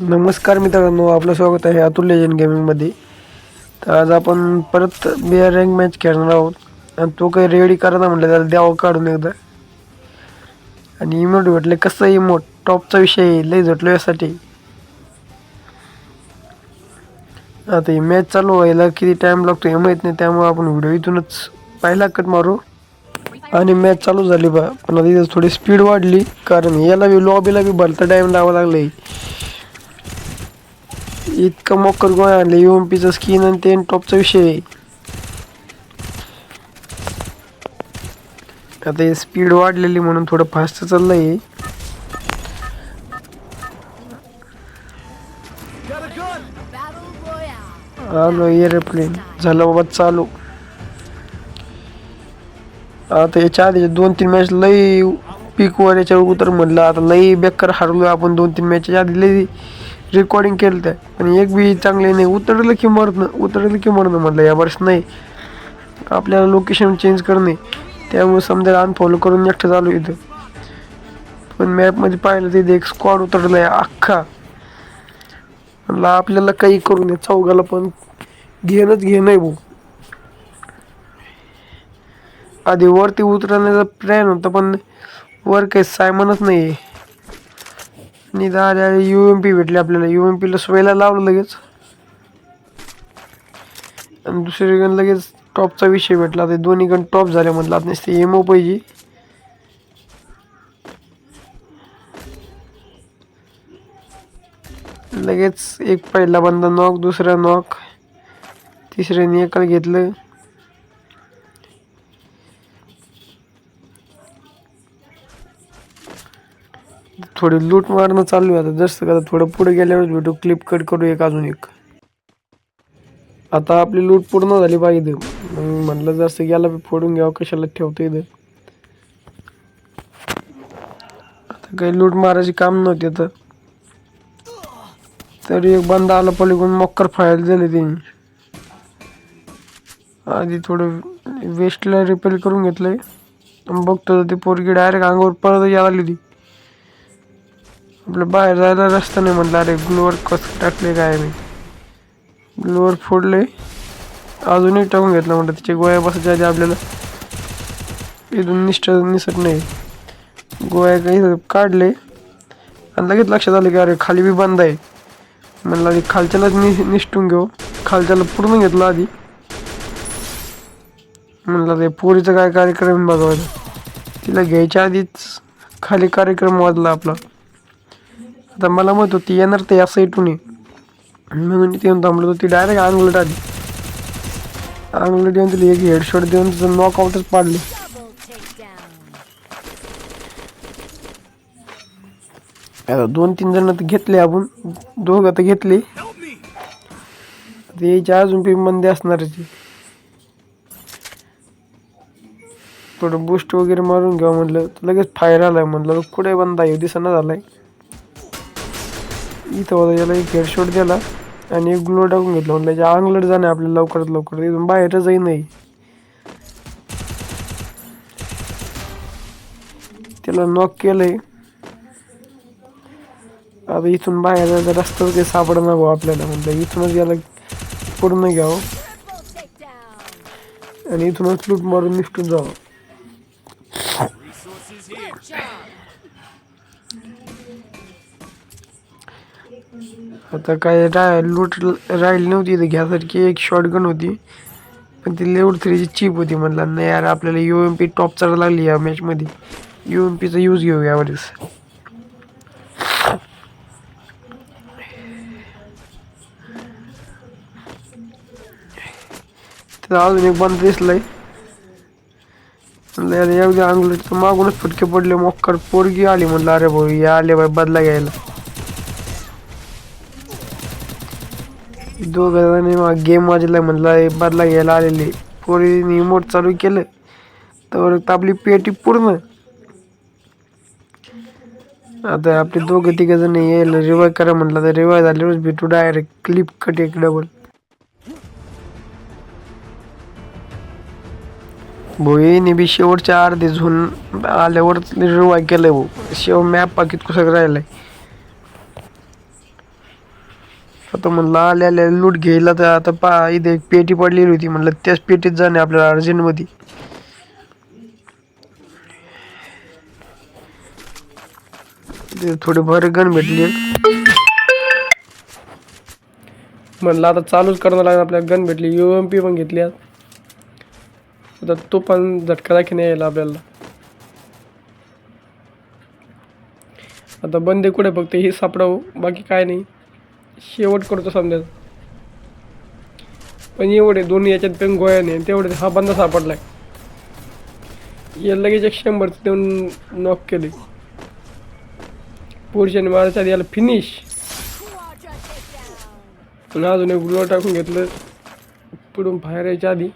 नमस्कार मित्रांनो आपलं स्वागत आहे अतुल लेजन गेमिंगमध्ये तर आज आपण परत बिअर रँक मॅच खेळणार आहोत. आणि तो काही रेडी करा म्हटलं त्याला द्यावं काढून एकदा. आणि इमोट भेटले कसं इमोट टॉपचा विषय आहे, लय झटलो यासाठी. आता ही मॅच चालू व्हायला किती टाइम लागतो हे माहीत नाही त्यामुळे आपण व्हिडिओ इथूनच पाहिला कट मारू. आणि मॅच चालू झाली बा पण आता इथं थोडी स्पीड वाढली कारण याला बी लॉबीला बी भरता टाइम लावा लागलाय. इतकं मोकर गोळा आणले यू एम पीचं स्किन आणि ते टॉपचा विषय आहे. आता हे स्पीड वाढलेली म्हणून थोडं फास्ट चाललंय. आलो एरोप्लेन झालं बाबा चालू. आता याच्या आधी दोन तीन मॅच लई पीकवर याच्यावर उतर म्हणलं आता लई बेकार हरलो आपण दोन तीन मॅचच्या आधी लई रेकॉर्डिंग केलं त्या पण एक बी चांगले नाही उतरलं की मरणं उतरलं की मरणं म्हटलं या वर्ष नाही. आपल्याला लोकेशन चेंज करणे त्यामुळे समजा अनफॉलो करून एकटं चालू इथं. पण मॅपमध्ये पाहिलं तिथे एक स्क्वॉड उतरलाय अख्खा. म्हणलं आपल्याला काही करू नये चौघाला पण घेणंच घेणं आहे भाऊ. आधी वरती उतरण्याचा प्लॅन होता पण वर काही सायमनच नाही आहे आणि दादा यू एम पी भेटले आपल्याला. यू एम पीला सोयला लावलं लगेच. आणि दुसरी गण लगेच टॉपचा विषय भेटला. ते दोन्ही गण टॉप झाले म्हटलं. आता नुसते एमओ पाहिजे. लगेच एक पहिला बंदा नॉक दुसरा नॉक तिसऱ्याने एकाला घेतलं. थोडी लूट मारणं चालू आहे. आता जसं का थोडं पुढे गेल्यावर भेटू क्लिप कट करू एक अजून एक. आता आपली लूट पूर्ण झाली पाहिजे मग म्हणलं जसं गेला फोडून घ्यावं कशाला ठेवतो इथं. आता काही लूट मारायची काम नव्हते तर तरी एक बंदा आला पलीकडून मक्कर फायल दिले त्यांनी. आधी थोडं वेस्टला रिपेअर करून घेतलंय. बघतो ते ती पोरगी डायरेक्ट अंगावर परत यायला आली होती. आपलं बाहेर जायला रस्ता नाही म्हटलं. अरे ग्लोअर कसं टाकले काय मी? ग्लोवर फोडले अजूनही टाकून घेतलं म्हटलं. तिच्या गोळ्या बसायच्या आधी आपल्याला इथून निष्ठ निसट नाही. गोळ्या काही काढले. आणि लगेच लक्षात आलं की अरे खाली बी बंद आहे. म्हणलं आधी खालच्यालाच नि निष्ठून घेऊ. खालच्याला पूर्ण घेतलं आधी. म्हणलं ते पोरीचा काय कार्यक्रम बघायचा. तिला घ्यायच्या आधीच खाली कार्यक्रम वाजला आपला. आता मला मत होती येणार ते असं इटून म्हणून ते येऊन थांबलो ती डायरेक्ट अंगलट आली. अंगलट येऊन तिला एक हेडशॉट देऊन तिचं नॉकआउटच पाडली. आता दोन तीन जण तर घेतले आपण. दोघं तर घेतले. ते यायच्या अजून पी मंदी असणार ती थोडं बूस्ट वगैरे मारून घ्या म्हटलं तर लगेच फायर आलाय म्हटलं कुठे बंद आहे? दिसना झालाय. इथं होता याला एक हेडशॉट दिला आणि एक ग्लो टाकून घेतलं. म्हणलं त्याच्या अंगलट जाणे आपल्याला लवकरात लवकर. इथून बाहेरचही जाई नाही. त्याला नॉक केलंय. आता इथून बाहेर जायचा रस्ताच काही सापडणार भाऊ आपल्याला. म्हणलं इथूनच याला पूर्ण घ्यावं. आणि इथूनच लूट मारून निष्ठून जावं. आता काय राय लूट राहिली नव्हती इथं घ्यासारखी एक शॉटगन होती. पण ती लेवल थ्रीची चीप होती म्हणला नाही यार आपल्याला यू एम पी टॉप चढ लागली या मॅचमध्ये यू एम पीचा यूज घेऊ यावेळेस तिथं अजून एक बंद दिसलाय. म्हणलं यार एवढे अंगल मागूनच फटके पडले मोक्कर पोरगी आली. म्हणलं अरे भाऊ या आले बाय बदला घ्यायला. दोघं जणांनी गेम वाजलाय म्हणला बदला घ्यायला आलेले पोरीने मोठ चालू केलं. तर आपली पेटी पूर्ण. आता आपले दोघं तिघ जण यायला रिवाय करा म्हटलं तर रिवाय झाल्यावरच भेटू डायरेक्ट क्लिप कट एक डबल भोईने बी शेवटच्या अर्धे झोन आल्यावर रिवाय केलंय भाऊ. शेव मॅप पाकिट कसं राहिलाय? आता म्हणलं आल्या आल्या लूट घ्यायला तर आता पा इथे एक पेटी पडलेली होती. म्हणलं त्याच पेटीत जाणे आपल्याला अर्जंटमध्ये ते थोडे बरे गण भेटले. म्हणलं आता चालूच करणं लागेल आपल्याला. गन भेटली यू एम पी पण घेतली आता तो पण झटका दाखी नाही यायला आपल्याला. आता बंदे कुठे फक्त हे सापडावं बाकी काय नाही. शेवट करतो समजा पण एवढे दोन्ही याच्यात पण गोळ्या नाही तेवढे हा बंद सापडलाय. या लगेच एक शंभर देऊन नॉक केले. पुढच्याने मारायच्या आधी याला फिनिश. आणि अजून एक गुलाब टाकून घेतलं. पुढून बाहेर यायच्या आधी.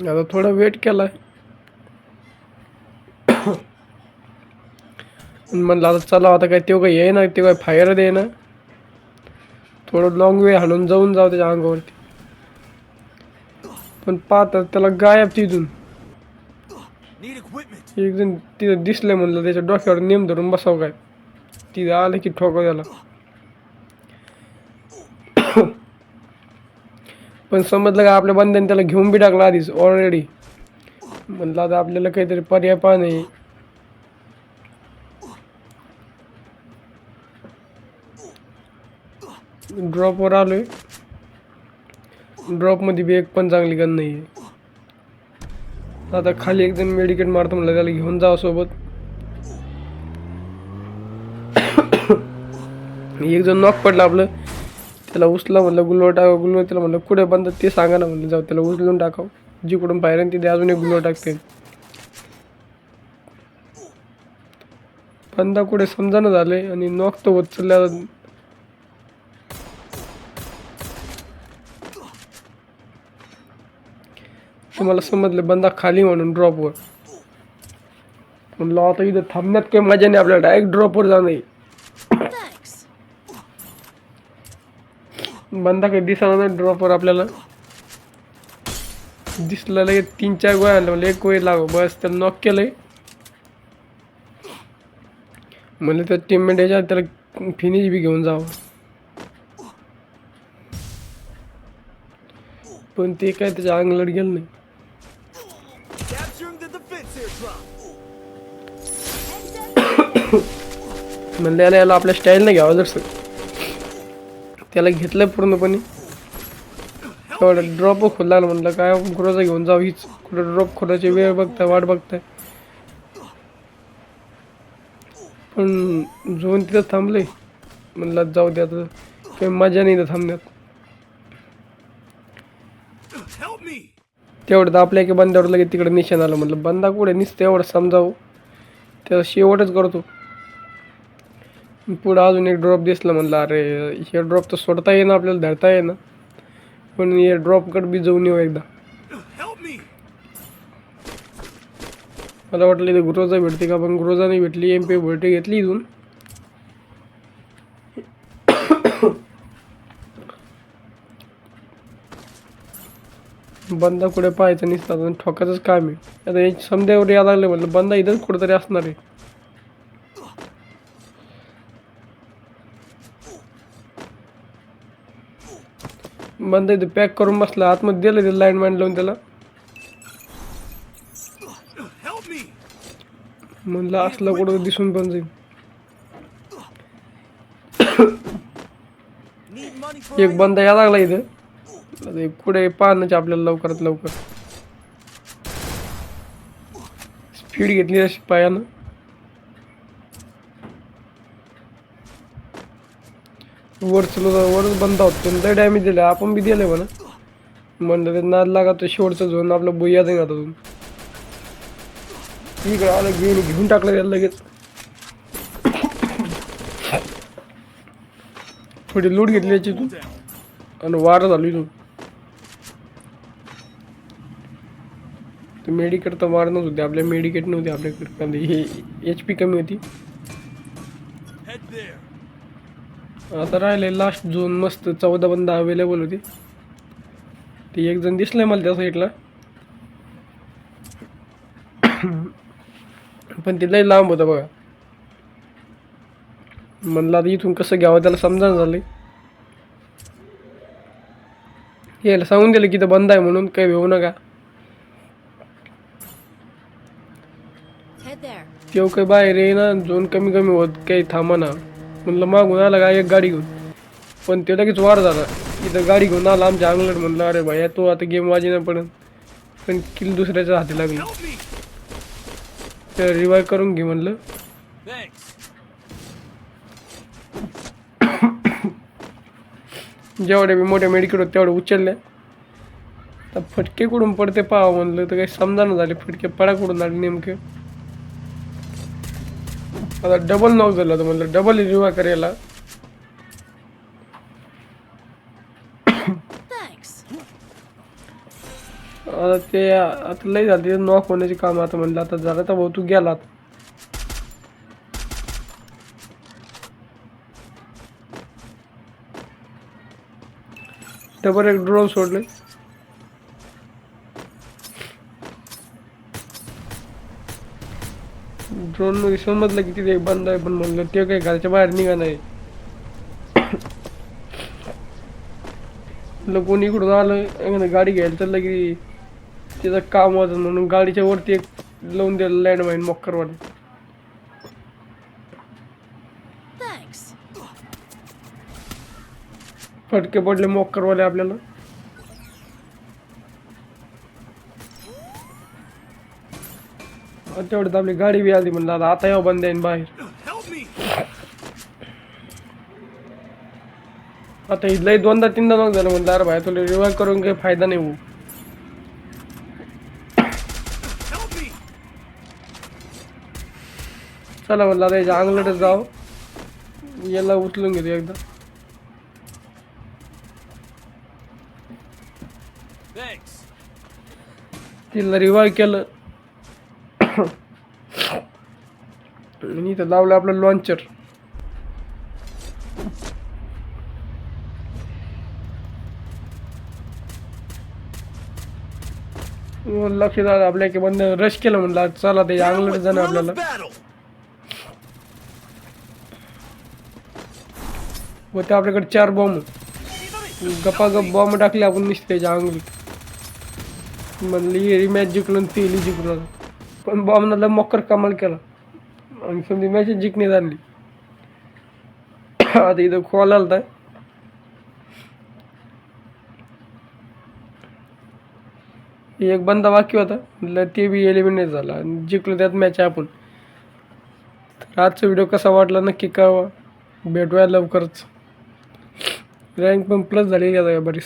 आता थोडा वेट केलाय आणि म्हणलं आता चला आता काय तेव्हा काही येईना ते काय फायर दे ना थोडं लॉंग वे हाणून जाऊन जाऊ त्याच्या अंगावरती. पण पाहतात त्याला गायब तिथून. एक जण तिथं दिसलं म्हणलं त्याच्या डोक्यावर नेम धरून बसावं काय. तिथं आलं की ठोका त्याला. पण समजलं का आपल्या बंद्याने त्याला घेऊन बी टाकला आधीच ऑलरेडी म्हणलं आता आपल्याला काहीतरी पर्याय पहा नाही ड्रॉपवर आलो आहे ड्रॉपमध्ये बी एक पण चांगली गन नाही आहे आता खाली एकदम मेडिकेट मारतो म्हणलं त्याला घेऊन जा सोबत. एक जण नॉक पडला आपलं. त्याला उचला म्हणलं गुलवर टाका गुलवर त्याला म्हणलं कुठे बंद ते सांगा ना म्हणलं जाऊ त्याला उचलून टाकाव. जिकडून बाहेर तिथे अजून एक गुलवर टाकते. बंदा कुठे समजानं झाले आणि नॉक तर होत चालल्या. तुम्हाला समजलं बंदा खाली म्हणून ड्रॉपवर म्हणलं आता इथं थांबण्यात काही मजा नाही आपल्याला डायरेक्ट ड्रॉपवर जाणं आहे. बंदा काही दिसणार नाही ड्रॉपवर आपल्याला. दिसलं लगेच तीन चार गोळ्या आणलं म्हणलं एक वेळ लागो बस त्याला नॉक केलंय. म्हणलं त्या टीममेट याच्या त्याला फिनिश बी घेऊन जावं. पण ते काय त्याच्या अंगलट गेलं नाही. म्हणलं याला याला आपल्या स्टाईलने घ्यावं जर त्याला घेतलं पूर्णपणे. एवढं ड्रॉप खोलला म्हणलं काय गुरोजा घेऊन जाऊ हीच. कुठं ड्रॉप खोलायची वेळ बघताय वाट बघताय. पण झोन तिथं थांबले म्हणलं जाऊ द्या आता. काही मजा नाही थांबण्यात. तेवढं तर आपल्या एका बंद्यावर लगेच तिकडे निशाण आलं. म्हटलं बंदा कुठे निसतं एवढं समजावं. त्याला शेवटच करतो. पुढं अजून एक ड्रॉप दिसला म्हणलं अरे हे ड्रॉप तर सोडता येईना आपल्याला धरता येईना. पण हे ड्रॉपकडे बी जाऊन येऊ एकदा. मला वाटलं इथे गुरोजा भेटते का पण गुरोजा नाही भेटली एम पी भेटे घेतली इथून. बंदा कुठे पाहायचं नसतात आणि ठोकाचंच काम आहे. आता याची समजावर यायला लागले म्हटलं बंदा इथंच कुठेतरी असणार आहे. बंदा इथे पॅक करून बसला. आतमध्ये दिलं ते लाईन मॅन लावून त्याला. म्हणलं असलं कुठं दिसून पण जाईल. एक बंदा या लागला इथं. कुठे पाहण्याचे आपल्याला लवकरात लवकर. स्पीड घेतली अशी पायानं. वर चलो वरच बंदा होतो लय डॅमेज दिला आपण बी दिले म्हणा. म्हणलं ते नाद लागा तो शेवटचं झोन. आपलं बुया जाईन आता तुम्ही इकडं आलं घेऊन घेऊन टाकलं त्याला लगेच. थोडी लूट घेतली याची तू आणि वार झाली तू ते मेडिकेट तर मारणच होते आपल्या मेडिकेट नव्हती आपल्याकडे. कारण एच पी कमी होती. आता राहिले लास्ट झोन मस्त चौदा बंद अवेलेबल होते. ते एक जण दिसलंय मला त्या साईडला पण ते लय लांब होतं बघा. म्हणलं आता इथून कसं घ्यावं त्याला समजा झालं यायला सांगून दिलं की इथं बंद आहे म्हणून काही भेऊ नका. तेव्हा काही बाहेर ये ना झोन कमी कमी होत काही थांबा ना. म्हणलं मागून आला का एक गाडी घेऊन. पण ते लगेच वार झाला. इथं गाडी घेऊन आला आमच्या अंगलट म्हणलं अरे भाई तो आता गेम वाजी नाही पडत पण किल दुसऱ्याच्या हाती लागली. तर रिवाय करून घे म्हणलं. जेवढे मी मोठ्या मेडिकल होते तेवढे उचलले तर फटके कुठून पडते पाहावं म्हणलं तर काही समजानं झाले. फटके पडा कुठून आले नेमके. आता डबल नॉक झालं होतं म्हणलं डबल रिवाय करायला. आता ते आता लई झाले नॉक होण्याचे काम आता म्हणलं आता झालं तर भाऊ तू गेला डबल एक ड्रोन सोडले. ड्रोनमध्ये समजलं की तिथे एक बंद आहे पण म्हणलं ते काही घराच्या बाहेर निघा नाही. कोणी इकडून आलं एखादं गाडी घ्यायला चाललं की तिचं काम होतं म्हणून गाडीच्या वरती एक लावून दिलं लँडमाईन Thanks. फटके पडले मॉक्करवाले आपल्याला. तेवढ्यात आपली गाडी बी आली म्हणलं आता आता यावं बंद आहे बाहेर! आता इथलाही दोनदा तीनदा नॉक झालं म्हणलं अरे भाई तुला रिवाय करून काही फायदा नाही होऊ! चला म्हणलं आता याच्या अंगलटच जाव याला उचलून घेतो एकदा. तिला रिवाय केलं आणि इथं लावलं आपलं लॉन्चर लक्ष झालं आपल्या की बंद रश केलं म्हणलं चला ते अंगलट जाणं आपल्याला! व ते आपल्याकडे चार बॉम्ब गप्पा गप बॉम्ब टाकले आपण निसते त्याच्या अंगलीत म्हणली ही मॅच जिंकलं ती जिंकलं पण बॉम्बला मकर कमाल केला. आणि समजी मॅच जिंकणे झाली आता इथं कॉल आलता. एक बंदा वाक्य होता. म्हटलं ते बी एलिमिनेट झाला. आणि जिंकलो त्यात मॅच आपण. तर आजचा व्हिडिओ कसा वाटला नक्की कळवा. भेटूया लवकरच. रँक पण प्लस झालेली आहे बरीच